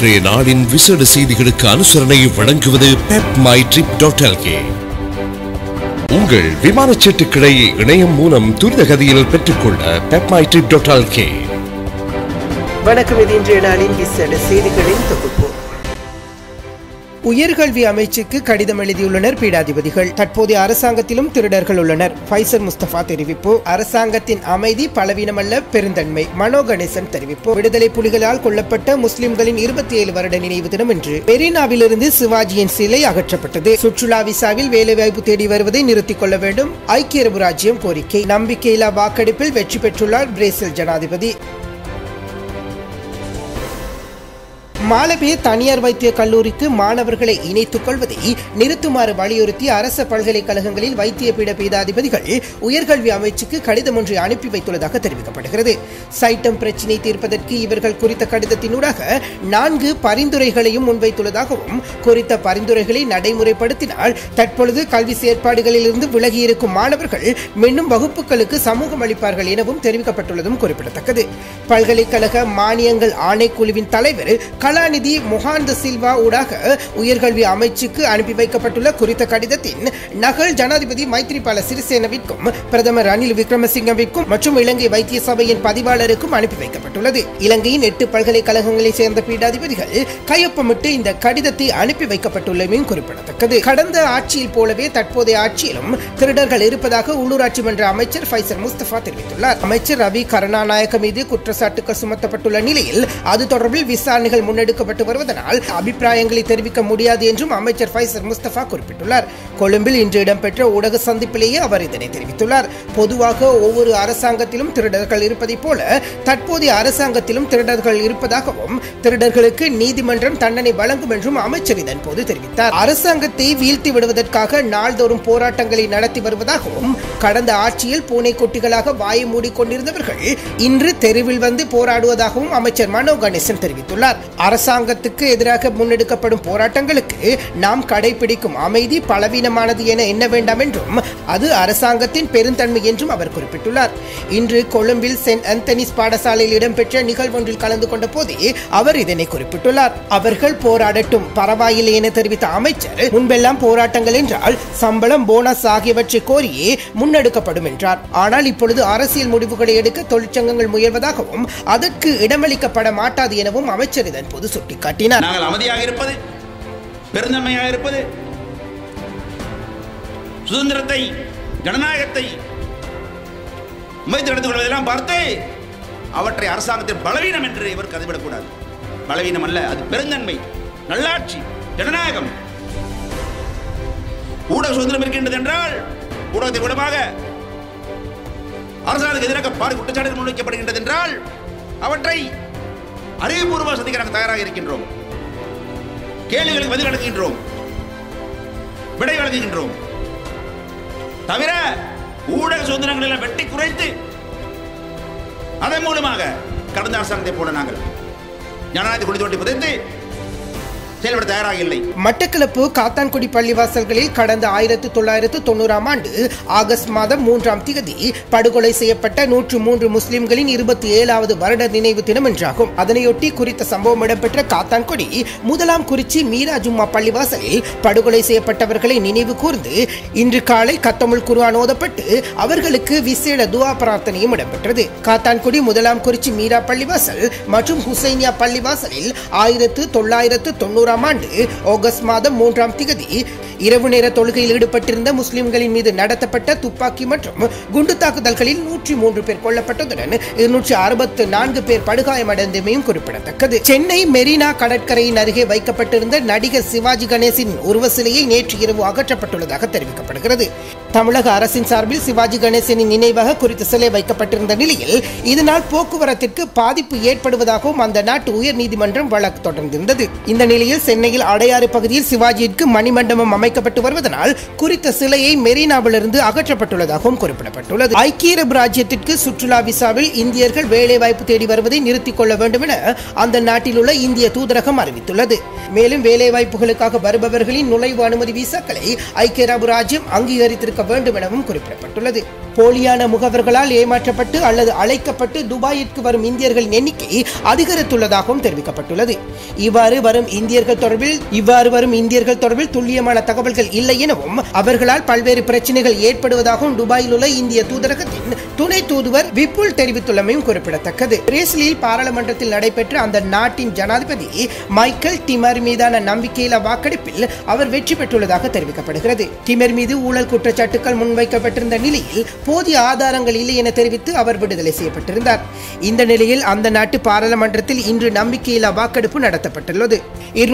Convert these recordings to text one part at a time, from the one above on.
இன்றைய நாளின் விசேட செய்திகளுக்கு அனுசரணை வழங்குவது பெப் மை ட்ரிப் டாட் உங்கள் விமான சீட்டுக்களை இணையம் மூலம் துரித கதியில் பெற்றுக்கொள்ள பெப் மை ட்ரிப் டாட் வணக்கம் இது இன்றைய நாளின் விசேட செய்திகளின் தொகுப்பு. உயர்கல்வி அமைச்சுக்கு கடிதம் எழுதியுள்ளனர் பீடாதிபதிகள். தற்போதைய அரசாங்கத்திலும் திருடர்கள் உள்ளனர். ஃபைசர் முஸ்தபா தெரிவிப்பு. அரசாங்கத்தின் அமைதி பலவீனமல்ல பெருந்தன்மை. மனோ கணேசன் தெரிவிப்பு. விடுதலை புலிகளால் கொல்லப்பட்ட முஸ்லிம்களின் இருபத்தி ஏழு வருட நினைவு தினம் இன்று மெரினாவிலிருந்து சிவாஜியின் சிலை அகற்றப்பட்டது. சுற்றுலா விசாவில் வேலைவாய்ப்பு தேடி வருவதை நிறுத்திக் கொள்ள வேண்டும். ஐக்கிய அரபு ராஜ்யம் கோரிக்கை. நம்பிக்கையில்லா வாக்கெடுப்பில் வெற்றி பெற்றுள்ளார் பிரேசில் ஜனாதிபதி. மாலபே தனியார் வைத்திய கல்லூரிக்கு மாணவர்களை இணைத்துக் கொள்வதை நிறுத்துமாறு வலியுறுத்தி அரச பல்கலைக்கழகங்களில் வைத்திய பீட பீடாதிபதிகள் உயர்கல்வி அமைச்சுக்கு கடிதம் ஒன்றை அனுப்பி வைத்துள்ளதாக தெரிவிக்கப்படுகிறது. சைட்டம் பிரச்சினை தீர்ப்பதற்கு இவர்கள் குறித்த கடிதத்தினூடாக நான்கு பரிந்துரைகளையும் முன்வைத்துள்ளதாகவும் குறித்த பரிந்துரைகளை நடைமுறைப்படுத்தினால் தற்பொழுது கல்வி செயற்பாடுகளில் இருந்து விலகியிருக்கும் மாணவர்கள் மீண்டும் வகுப்புகளுக்கு சமூகம் அளிப்பார்கள் எனவும் தெரிவிக்கப்பட்டுள்ளதும் குறிப்பிடத்தக்கது. பல்கலைக்கழக மானியங்கள் ஆணைக்குழுவின் தலைவர் கலாநிதி முகாந்த சில்வா ஊடாக உயர்கல்வி அமைச்சுக்கு அனுப்பி வைக்கப்பட்டுள்ள குறித்த கடிதத்தின் நகல் ஜனாதிபதி மைத்ரிபால சிறிசேனவிற்கும் பிரதமர் ரணில் விக்ரமசிங்கவிற்கும் மற்றும் இலங்கை வைத்திய சபையின் பதிவாளருக்கும் அனுப்பி வைக்கப்பட்டுள்ளது. இலங்கையின் எட்டு பல்கலைக்கழகங்களைச் சேர்ந்த பீடாதிபதிகள் கையொப்பமிட்டு இந்த கடிதத்தை அனுப்பி வைக்கப்பட்டுள்ளமையும் குறிப்பிடத்தக்கது. கடந்த ஆட்சியில் போலவே தற்போதைய ஆட்சியிலும் திருடர்கள் இருப்பதாக உள்ளூராட்சி மன்ற அமைச்சர் ஃபைசர் முஸ்தபா தெரிவித்துள்ளார். அமைச்சர் ரவி கருணாநாயக்க மீது குற்றச்சாட்டுகள் சுமத்தப்பட்டுள்ள நிலையில் அது தொடர்பில் விசாரணைகள் முன் முன்னெடுக்கப்பட்டு வருவதனால் அபிப்பிராயங்களை தெரிவிக்க முடியாது என்றும் அமைச்சர் ஃபைசர் முஸ்தபா குறிப்பிட்டுள்ளார். கொழும்பில் இன்று இடம்பெற்ற ஊடக சந்திப்பிலேயே அவர் இதனை தெரிவித்துள்ளார். பொதுவாக ஒவ்வொரு அரசாங்கத்திலும் திருடர்கள் இருப்பதைப் போல தற்போதைய அரசாங்கத்திலும் திருடர்கள் இருப்பதாகவும் திருடர்களுக்கு நீதிமன்றம் தண்டனை வழங்கும் என்றும் அமைச்சர் இதன் போது தெரிவித்தார். அரசாங்கத்தை வீழ்த்தி விடுவதற்காக நாள்தோறும் போராட்டங்களை நடத்தி வருவதாகவும் கடந்த ஆட்சியில் பூனை குட்டிகளாக வாயை மூடிக்கொண்டிருந்தவர்கள் இன்று தெருவில் வந்து போராடுவதாகவும் அமைச்சர் மனோ கணேசன் தெரிவித்துள்ளார். அரசாங்கத்துக்கு எதிராக முன்னெடுக்கப்படும் போராட்டங்களுக்கு நாம் கடைபிடிக்கும் அமைதி பலவீனமானது என எண்ண வேண்டாம் என்றும் அது அரசாங்கத்தின் பெருந்தன்மை என்றும் அவர் குறிப்பிட்டுள்ளார். இன்று கொழும்பில் சென்ட் அந்தனிஸ் பாடசாலையில் இடம்பெற்ற நிகழ்வொன்றில் கலந்து கொண்ட போதே அவர் இதனை குறிப்பிட்டுள்ளார். அவர்கள் போராடட்டும் பரவாயில்லை என தெரிவித்த அமைச்சர் முன்பெல்லாம் போராட்டங்கள் என்றால் சம்பளம் போனஸ் ஆகியவற்றை கோரியே முன்னெடுக்கப்படும் என்றார். ஆனால் இப்பொழுது அரசியல் முடிவுகளை எடுக்க தொழிற்சங்கங்கள் முயல்வதாகவும் அதற்கு இடமளிக்கப்பட மாட்டாது எனவும் அமைச்சர் இதன் போது சுட்டிக்காட்டினார். நாங்கள் அமைதியாக இருப்பது பெருந்தன்மையாக இருப்பது சுதந்திரத்தை ஜனநாயகத்தை முயற்சி நடந்து கொள்வதெல்லாம் பார்த்து அவற்றை அரசாங்கத்தின் பலவீனம் என்று இவர் கதைவிடக்கூடாது பலவீனம் அல்ல அது பெருந்தன்மை நல்லாட்சி ஜனநாயகம். ஊடக சுதந்திரம் இருக்கின்றது என்றால் ஊடகத்தின் மூலமாக அரசாங்கத்துக்கு எதிராக பாடு குற்றச்சாட்டுகள் முன்வைக்கப்படுகின்றது என்றால் அவற்றை அறிவுபூர்வமாக சந்திக்க நாங்கள் தயாராக இருக்கின்றோம். கேள்விகளுக்கு பதில் அடங்குகின்றோம் விடை வழங்குகின்றோம். தவிர ஊடக சுதந்திரங்களை எல்லாம் வெட்டி குறைத்து அதன் மூலமாக கடந்த அரசாங்கத்தை போல நாங்கள் ஜனநாயகத்தை குடி தோண்டி புதைத்து செயல்பட தயாராக இல்லை மட்டக்களப்பு காத்தான்குடி பள்ளிவாசல்களில் கடந்த ஆயிரத்து தொள்ளாயிரத்து தொண்ணூறாம் ஆண்டு ஆகஸ்ட் மாதம் மூன்றாம் திகதி படுகொலை செய்யப்பட்ட நூற்று மூன்று முஸ்லிம்களின் இருபத்தி ஏழாவது வருட நினைவு தினம் என்றாகும் அதனையொட்டி குறித்த சம்பவம் இடம்பெற்ற காத்தான்குடி முதலாம் குறிச்சி மீரா ஜும்மா பள்ளிவாசலில் படுகொலை செய்யப்பட்டவர்களை நினைவு கூர்ந்து இன்று காலை கத்தமிழ் குருவான் ஓதப்பட்டு அவர்களுக்கு விசேட துவா பிரார்த்தனையும் இடம்பெற்றது. காத்தான்குடி முதலாம் குறிச்சி மீரா பள்ளிவாசல் மற்றும் ஹுசைனியா பள்ளிவாசலில் ஆயிரத்து தொள்ளாயிரத்து தொண்ணூறு தொண்ணூறாம் ஆண்டு ஆகஸ்ட் மாதம் மூன்றாம் திகதி இரவு நேர தொழுகையில் ஈடுபட்டிருந்த முஸ்லிம்களின் மீது நடத்தப்பட்ட துப்பாக்கி மற்றும் குண்டு தாக்குதல்களில் நூற்றி மூன்று பேர் கொல்லப்பட்டதுடன் இருநூற்றி அறுபத்து நான்கு பேர் படுகாயமடைந்தமையும் குறிப்பிடத்தக்கது. சென்னை மெரினா கடற்கரையின் அருகே வைக்கப்பட்டிருந்த நடிகர் சிவாஜி கணேசின் உருவ சிலையை நேற்று இரவு அகற்றப்பட்டுள்ளதாக தெரிவிக்கப்படுகிறது. தமிழக அரசின் சார்பில் சிவாஜி கணேசனின் நினைவாக குறித்த சிலை வைக்கப்பட்டிருந்த நிலையில் இதனால் போக்குவரத்திற்கு பாதிப்பு ஏற்படுவதாகவும் அந்த நாட்டு உயர்நீதிமன்றம் வழக்கு தொடர்ந்திருந்தது. இந்த நிலையில் சென்னையில் அடையாறு பகுதியில் சிவாஜியிற்கு மணிமண்டபம் அமைக்கப்பட்டு வருவதனால் குறித்த சிலையை மெரினாவிலிருந்து அகற்றப்பட்டுள்ளதாகவும் குறிப்பிடப்பட்டுள்ளது. ஐக்கிய அரபு ராஜ்யத்திற்கு சுற்றுலா விசாவில் இந்தியர்கள் வேலைவாய்ப்பு தேடி வருவதை நிறுத்திக் கொள்ள வேண்டும் என அந்த நாட்டில் உள்ள இந்திய தூதரகம் அறிவித்துள்ளது. மேலும் வேலைவாய்ப்புகளுக்காக வருபவர்களின் நுழைவு அனுமதி விசாக்களை ஐக்கிய அரபு ராஜ்யம் அங்கீகரித்திருக்க வேண்டும் எனவும் குறிப்பிடப்பட்டுள்ளது. போலியான முகவர்களால் ஏமாற்றப்பட்டு அல்லது அழைக்கப்பட்டு துபாயிற்கு வரும் இந்தியர்களின் எண்ணிக்கை அதிகரித்துள்ளதாகவும் தெரிவிக்கப்பட்டுள்ளது. இவ்வாறு வரும் இந்தியர்கள் தொடர்பில் இவ்வாறு வரும் இந்தியர்கள் தொடர்பில் துல்லியமான தகவல்கள் இல்லை எனவும் அவர்களால் பல்வேறு பிரச்சனைகள் ஏற்படுவதாகவும் துபாயில் உள்ள இந்திய தூதரகத்தின் துணை தூதுவர் விபுல் தெரிவித்துள்ளமையும் குறிப்பிடத்தக்கது. பிரேசிலில் பாராளுமன்றத்தில் நடைபெற்ற அந்த நாட்டின் ஜனாதிபதி மைக்கேல் டிமர் மீதான நம்பிக்கையில்லா வாக்கெடுப்பில் அவர் வெற்றி பெற்றுள்ளதாக தெரிவிக்கப்படுகிறது. டிமர் மீது ஊழல் குற்றச்சாட்டுகள் முன்வைக்கப்பட்டிருந்த நிலையில் போதிய ஆதாரங்கள் இல்லை என தெரிவித்து அவர் விடுதலை செய்யப்பட்டிருந்தார். இந்த நிலையில் அந்த நாட்டு பாராளுமன்றத்தில் இன்று நம்பிக்கையில்லா வாக்கெடுப்பு நடத்தப்பட்டுள்ளது.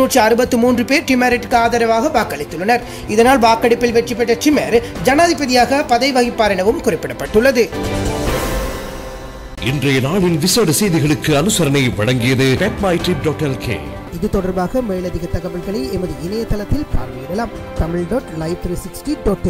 இருநூற்றி அறுபத்தி மூன்று பேர் டிமரிற்கு ஆதரவாக வாக்களித்துள்ளனர். இதனால் வாக்கெடுப்பில் வெற்றி பெற்ற டிமர் ஜனாதிபதியாக பதவி வகிப்பார் எனவும் குறிப்பிடப்பட்டுள்ளது. இன்றைய நாளின் விசேட செய்திகளுக்கு அனுசரணை வழங்கியது இது தொடர்பாக மேலதிக தகவல்களை எமது இணையதளத்தில் பார்வையிடலாம். Tamil dot live three sixty dot